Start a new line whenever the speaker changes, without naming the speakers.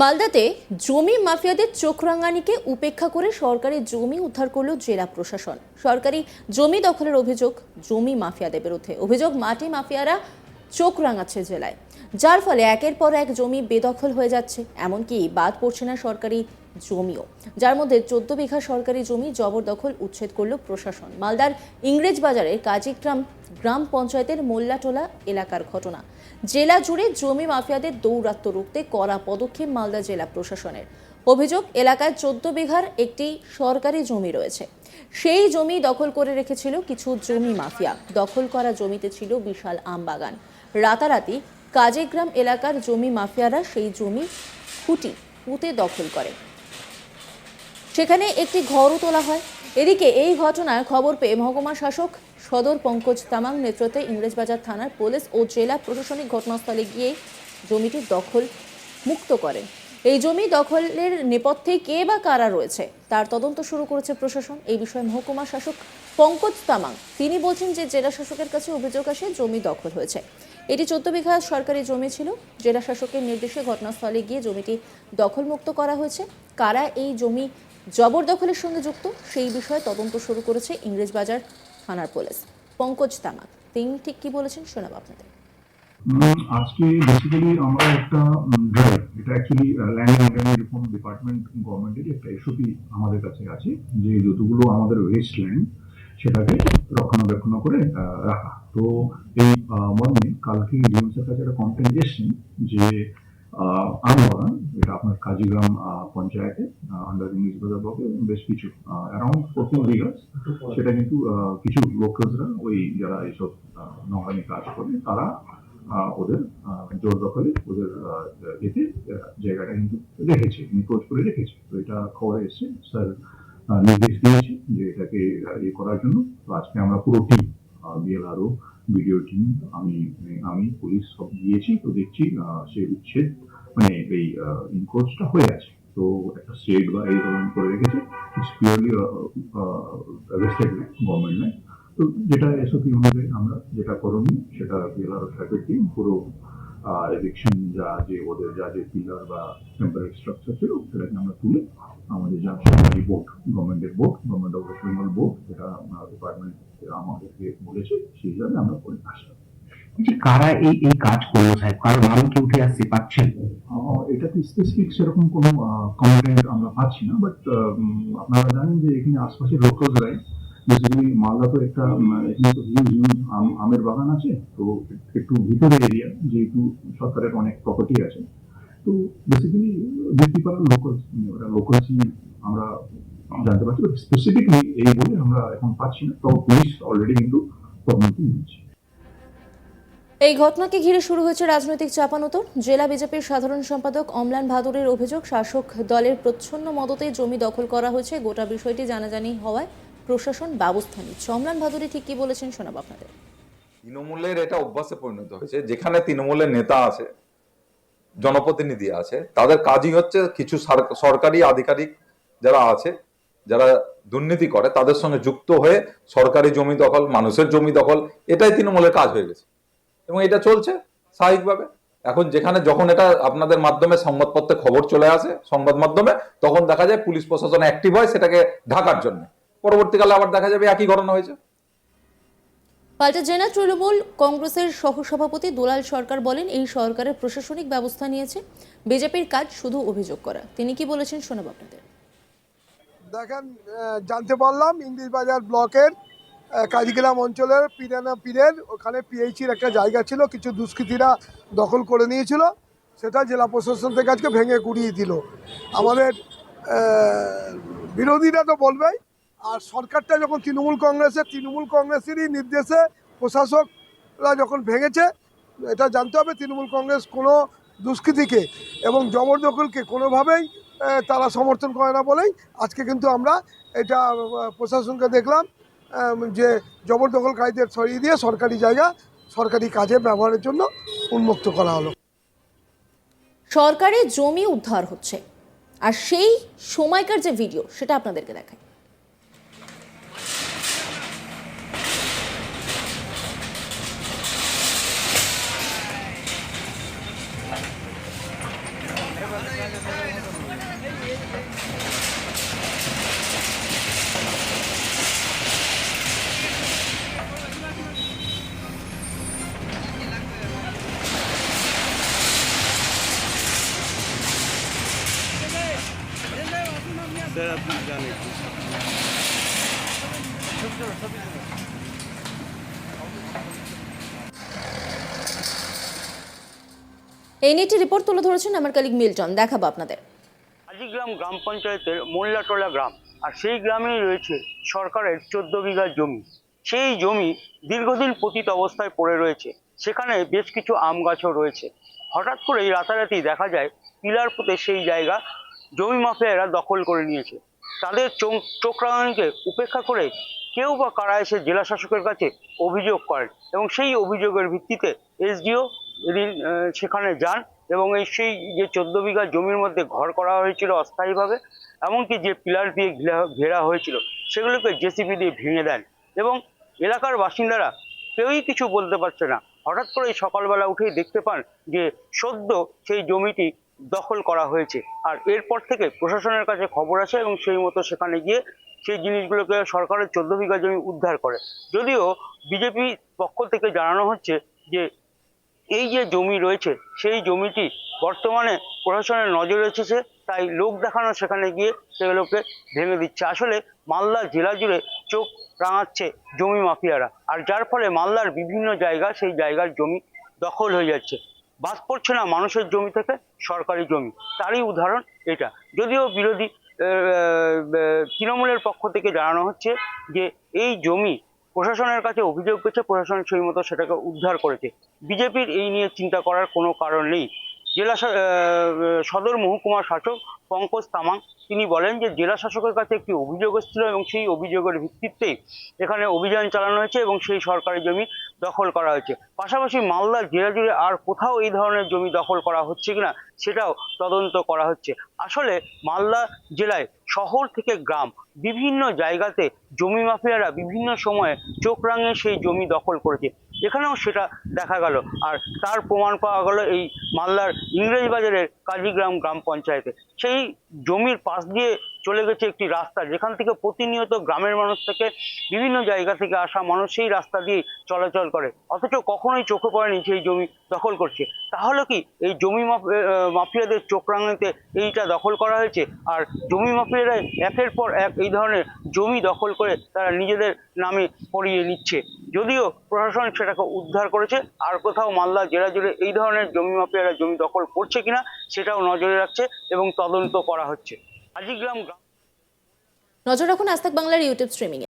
মালদাতে জমি মাফিয়াদের চোখ রাঙানিকে উপেক্ষা করে সরকারি জমি উদ্ধার করল জেলা প্রশাসন। সরকারি জমি দখলের অভিযোগ জমি মাফিয়াদের বিরুদ্ধে। অভিযোগ, মাটি মাফিয়ারা চোখ রাঙাচ্ছে জেলায়। যার ফলে একের পর এক জমি বেদখল হয়ে যাচ্ছে। এমনকি বাদ পড়ছে না সরকারি জমিও। যার মধ্যে চোদ্দ বিঘা সরকারি জমি জবরদখল উচ্ছেদ করল প্রশাসন। মালদার ইংরেজ বাজারের কাজীগ্রাম গ্রাম পঞ্চায়েতের মোল্লাটোলা এলাকার ঘটনা। জেলা জুড়ে জমি মাফিয়াদের দৌরাত্ম্য রুখতে কড়া পদক্ষেপ মালদা জেলা প্রশাসনের। অভিযোগ এলাকায় চোদ্দ বিঘার একটি সরকারি জমি রয়েছে। সেই জমি দখল করে রেখেছিল কিছু জমি মাফিয়া। দখল করা জমিতে ছিল বিশাল আম বাগান। রাতারাতি কাজেগ্রাম এলাকার জমি মাফিয়ারা সেই জমি খুঁটি, পুঁতে দখল করে। সেখানে একটি ঘরও তোলা হয়। এদিকে এই ঘটনার খবর পেয়ে মহকুমা শাসক সদর পঙ্কজ তামাং নেতৃত্বে ইংরেজবাজার থানার পুলিশ ও জেলা প্রশাসনিক ঘটনাস্থলে গিয়ে জমিটির দখল মুক্ত করেন এই জমি দখলের নেপথ্যে কে বা কারা রয়েছে, তার তদন্ত শুরু করেছে প্রশাসন। এই বিষয়ে মহকুমা শাসক পঙ্কজ তামাং, তিনি বলছেন যে জেলা শাসকের কাছে অভিযোগ আসে জমি দখল হয়েছে। এটি চোদ্দ বিঘা সরকারি জমি ছিল। জেলা শাসকের নির্দেশে ঘটনাস্থলে গিয়ে জমিটি দখলমুক্ত করা হয়েছে। কারা এই জমি জবরদখলের সঙ্গে যুক্ত, সেই বিষয়ে তদন্ত শুরু করেছে ইংরেজবাজার থানার পুলিশ। পঙ্কজ তামাক, তিনি ঠিক কি বলেছেন শোনাব আপনাদের।
আজকে বেসিক্যালি আমরা একটা ড্রাইভ এটা actually land and reform department গভর্নমেন্টের একটা এসওপি আমাদের কাছে আছে, যে যতগুলো আমাদের ওয়েস্ট ল্যান্ড সেটাকে রক্ষণাবেক্ষণ করে রাখা। তো এই মর্মে কালকে ডিএমসের কাছে একটা কমপ্লেন এসেছেন যে আমবাগান এটা আপনার কাজীগ্রাম পঞ্চায়েতে আন্ডার ইংলিশ বাজার ব্লকে বেশ কিছু অ্যারাউন্ড ফোরটিন বিঘাস সেটা কিন্তু কিছু লোকালসরা ওই যারা এইসব নোংরামি কাজ করে, তারা ওদের জোর দখলে ওদের এতে জায়গাটা কিন্তু রেখেছে, নিখোঁজ করে রেখেছে। তো এটা খবরে এসছে, স্যার নির্দেশ দিয়েছে যে এটাকে ইয়ে করার জন্য। তো আজকে আমরা পুরো টিম বিএলআরও ভিডিও টিম আমি আমি পুলিশ সব গিয়েছি, তো দেখছি সেই উচ্ছেদ মানে এই ইনকোর্সটা হয়ে আছে তো একটা স্টেট বা এই ধরনের করে রেখেছে ইটস পিওরলি রেস্টেড গভর্নমেন্ট নেয় তো যেটা এসওপি অনুযায়ী আমরা যেটা করণীয় সেটা বিএলআর ট্রাফিক টিম পুরো এভিকশন যা যে, ওদের যা যে পিলার বা টেম্পারেরি স্ট্রাকচার ছিল, সেটাকে আমরা তুলে আমাদের যা সরকারি বোর্ড গভর্নমেন্টের board government of West Bengal board যেটা ডিপার্টমেন্ট আমাদেরকে বলেছে সেই হিসাবে আমরা করে আসলাম
যে কারা এই এই কাজ করল সাহেব? কারও নাম কি উঠে আসছে? পাচ্ছেন?
এটাতে স্পেসিফিক সেরকম কোনো কমপ্লেন্ট আমরা পাচ্ছি না বাট আপনারা জানেন যে এখানে আশপাশের লোকালসরাই বেসিক্যালি মালদা তো একটা এখানে তো হিউজ হিউজ আমের বাগান আছে তো একটু ভিতরে এরিয়া যেহেতু সরকারের অনেক প্রপার্টি আছে তো বেসিক্যালি ডিপিপাড়ার লোকাল ওরা লোকালসই আমরা জানতে পারছি বাট স্পেসিফিকলি এই বলে আমরা এখন পাচ্ছি না। তো পুলিশ অলরেডি কিন্তু তদন্ত নিচ্ছে।
এই ঘটনাকে ঘিরে শুরু হয়েছে রাজনৈতিক চাপানোতর জেলা বিজেপির সাধারণ সম্পাদক অমলান ভাদুরের অভিযোগ শাসক দলের প্রচ্ছন্ন মদতে জমি দখল করা হয়েছে। গোটা বিষয়টি জানাজানি হওয়ায় প্রশাসন ব্যবস্থা নিচ্ছে। অমলান ভাদুরী ঠিক কি বলেছেন শোনাব আপনাদের।
তৃণমূলের এটা অভ্যাসে পরিণত হয়েছে। যেখানে তৃণমূলের নেতা আছে জনপ্রতিনিধি আছে। তাদের কাজই হচ্ছে কিছু সরকারি আধিকারিক যারা আছে, যারা দুর্নীতি করে, তাদের সঙ্গে যুক্ত হয়ে সরকারি জমি দখল, মানুষের জমি দখল, এটাই তৃণমূলের কাজ হয়ে গেছে। এবং এটা চলছে স্বাভাবিকভাবে। এখন যেখানে যখন এটা আপনাদের মাধ্যমে সংবাদপত্রে খবর চলে আসে সংবাদ মাধ্যমে, তখন দেখা যায় পুলিশ প্রশাসন অ্যাক্টিভ হয় সেটাকে ঢাকার জন্য। পরবর্তীকালে আবার দেখা যাবে একই ঘটনা হয়েছে।
পাল্টা জেলা তৃণমূল কংগ্রেসের সহসভাপতি দুলাল সরকার বলেন, এই সরকারের প্রশাসনিক ব্যবস্থা নিয়েছে, বিজেপির কাজ শুধু অভিযোগ করা। তিনি কি বলেছেন শোনাব আপনাদের।
দেখেন জানতে পারলাম, ইংলিশ বাজার ব্লকের কাজিগ্রাম অঞ্চলের পিরানা পীরের, ওখানে পিএইচির একটা জায়গা ছিল, কিছু দুষ্কৃতীরা দখল করে নিয়েছিল, সেটা জেলা প্রশাসন থেকে আজকে ভেঙে কুড়িয়ে দিল। আমাদের বিরোধীরা তো বলবেই আর সরকারটা যখন তৃণমূল কংগ্রেসের তৃণমূল কংগ্রেসেরই নির্দেশে প্রশাসকরা যখন ভেঙেছে, এটা জানতে হবে তৃণমূল কংগ্রেস কোনো দুষ্কৃতীকে এবং জবরদখলকে কোনোভাবেই তারা সমর্থন করে না বলেই আজকে কিন্তু আমরা এটা প্রশাসনকে দেখলাম যে জবরদখলকারীদের সরিয়ে দিয়ে সরকারি জায়গা, সরকারি কাজে ব্যবহারের জন্য উন্মুক্ত করা হলো।
সরকারের জমি উদ্ধার হচ্ছে। আর সেই সময়কার যে ভিডিও, সেটা আপনাদেরকে দেখায় এই নিয়ে একটি রিপোর্ট তুলে ধরেছেন আমার কালিক মিল্টন দেখাবো আপনাদের।
আজিগ্রাম গ্রাম পঞ্চায়েতের মোল্লাটোলা গ্রাম আর সেই গ্রামেই রয়েছে সরকারের চোদ্দ বিঘা জমি। সেই জমি দীর্ঘদিন পতিত অবস্থায় পড়ে রয়েছে। সেখানে বেশ কিছু আম গাছও রয়েছে। হঠাৎ করেই রাতারাতি দেখা যায় পিলার পুঁতে সেই জায়গা জমি মাফিয়ারা দখল করে নিয়েছে। তাদের চোখ চোখ রাঙানিকে উপেক্ষা করে কেউ বা কারা এসে জেলা শাসকের কাছে অভিযোগ করেন এবং সেই অভিযোগের ভিত্তিতে এসডিও সেখানে যান এবং এই সেই যে চোদ্দ বিঘা জমির মধ্যে ঘর করা হয়েছিল অস্থায়ীভাবে, এমনকি যে পিলার দিয়ে ঘেরা হয়েছিল সেগুলোকে জেসিপি দিয়ে ভেঙে দেন এবং এলাকার বাসিন্দারা কেউই কিছু বলতে পারছে না। হঠাৎ করে সকালবেলা উঠেই দেখতে পান যে সদ্য সেই জমিটি দখল করা হয়েছে। আর এরপর থেকে প্রশাসনের কাছে খবর আসে এবং সেই মতো সেখানে গিয়ে সেই জিনিসগুলোকে সরকারের চোদ্দ বিঘা জমি উদ্ধার করে। যদিও বিজেপি পক্ষ থেকে জানানো হচ্ছে যে, এই যে জমি রয়েছে, সেই জমিটি বর্তমানে প্রশাসনের নজরে এসেছে, তাই লোক দেখানো সেখানে গিয়ে সেগুলোকে ভেঙে দিচ্ছে। আসলে মালদা জেলা জুড়ে চোখ রাঙাচ্ছে জমি মাফিয়ারা। আর যার ফলে মালদার বিভিন্ন জায়গা সেই জায়গার জমি দখল হয়ে যাচ্ছে। বাদ পড়ছে না মানুষের জমি থেকে, সরকারি জমি। তারই উদাহরণ এটা। যদিও বিরোধী তৃণমূলের পক্ষ থেকে জানানো হচ্ছে যে এই জমি প্রশাসনের কাছে অভিযোগ পেয়েছে প্রশাসন সেই মতো সেটাকে উদ্ধার করেছে। বিজেপির এই নিয়ে চিন্তা করার কোনো কারণ নেই। জেলা সদর মহকুমা শাসক পঙ্কজ তামাং, তিনি বলেন যে জেলা শাসকের কাছে একটি অভিযোগ এসেছিল এবং সেই অভিযোগের ভিত্তিতেই এখানে অভিযান চালানো হয়েছে এবং সেই সরকারি জমি দখল করা হয়েছে। পাশাপাশি মালদা জেলা জুড়ে আর কোথাও এই ধরনের জমি দখল করা হচ্ছে কিনা সেটাও তদন্ত করা হচ্ছে। আসলে মালদা জেলায় শহর থেকে গ্রাম বিভিন্ন জায়গাতে জমি মাফিয়ারা বিভিন্ন সময়ে চোখ রাঙিয়ে সেই জমি দখল করেছে। এখানেও সেটা দেখা গেল। আর তার প্রমাণ পাওয়া গেল এই মালদার ইংরেজ বাজারের কাজীগ্রাম গ্রাম পঞ্চায়েতে। সেই জমির পাশ দিয়ে চলে গেছে একটি রাস্তা, যেখান থেকে প্রতিনিয়ত গ্রামের মানুষ থেকে বিভিন্ন জায়গা থেকে আসা মানুষ সেই রাস্তা দিয়ে চলাচল করে। অথচ কখনোই চোখে পড়েনি সেই জমি দখল করছে। তাহলে কি এই জমি মাফিয়াদের চোখ রাঙাতে এইটা দখল করা হয়েছে? আর জমি মাফিয়ারা একের পর এক এই ধরনের জমি দখল করে তারা নিজেদের নামে করিয়ে নিচ্ছে। যদিও প্রশাসন সেটাকে উদ্ধার করেছে, আর কোথাও মালদা জেলা জুড়ে এই ধরনের জমি মাফিয়ারা জমি দখল করছে কিনা সেটাও নজরে রাখছে এবং তদন্ত করা হচ্ছে। আজিগ্রাম গ্রাম
নজর রাখুন আস্তাক বাংলার ইউটিউব স্ট্রিমিং